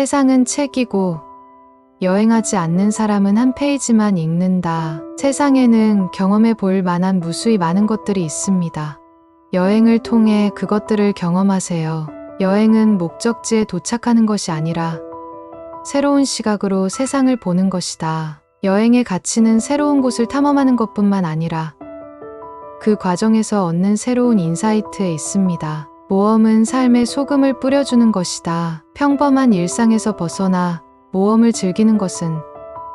세상은 책이고 여행하지 않는 사람은 한 페이지만 읽는다. 세상에는 경험해 볼 만한 무수히 많은 것들이 있습니다. 여행을 통해 그것들을 경험하세요. 여행은 목적지에 도착하는 것이 아니라 새로운 시각으로 세상을 보는 것이다. 여행의 가치는 새로운 곳을 탐험하는 것뿐만 아니라 그 과정에서 얻는 새로운 인사이트에 있습니다. 모험은 삶에 소금을 뿌려주는 것이다. 평범한 일상에서 벗어나 모험을 즐기는 것은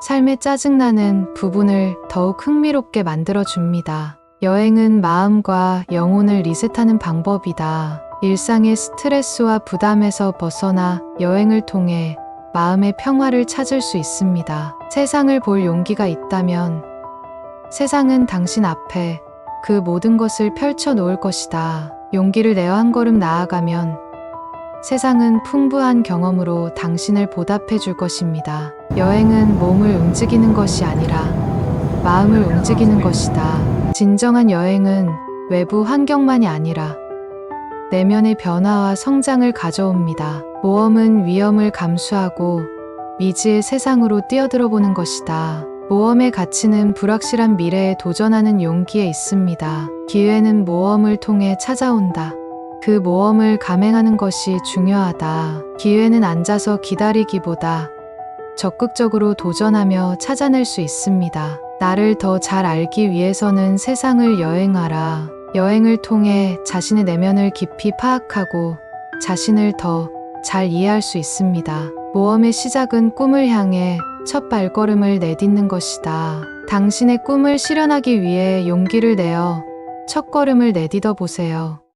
삶의 짜증나는 부분을 더욱 흥미롭게 만들어줍니다. 여행은 마음과 영혼을 리셋하는 방법이다. 일상의 스트레스와 부담에서 벗어나 여행을 통해 마음의 평화를 찾을 수 있습니다. 세상을 볼 용기가 있다면 세상은 당신 앞에 그 모든 것을 펼쳐 놓을 것이다. 용기를 내어 한 걸음 나아가면 세상은 풍부한 경험으로 당신을 보답해 줄 것입니다. 여행은 몸을 움직이는 것이 아니라 마음을 움직이는 것이다. 진정한 여행은 외부 환경만이 아니라 내면의 변화와 성장을 가져옵니다. 모험은 위험을 감수하고 미지의 세상으로 뛰어들어 보는 것이다. 모험의 가치는 불확실한 미래에 도전하는 용기에 있습니다. 기회는 모험을 통해 찾아온다. 그 모험을 감행하는 것이 중요하다. 기회는 앉아서 기다리기보다 적극적으로 도전하며 찾아낼 수 있습니다. 나를 더 잘 알기 위해서는 세상을 여행하라. 여행을 통해 자신의 내면을 깊이 파악하고 자신을 더 잘 이해할 수 있습니다. 모험의 시작은 꿈을 향해 첫 발걸음을 내딛는 것이다. 당신의 꿈을 실현하기 위해 용기를 내어 첫 걸음을 내딛어 보세요.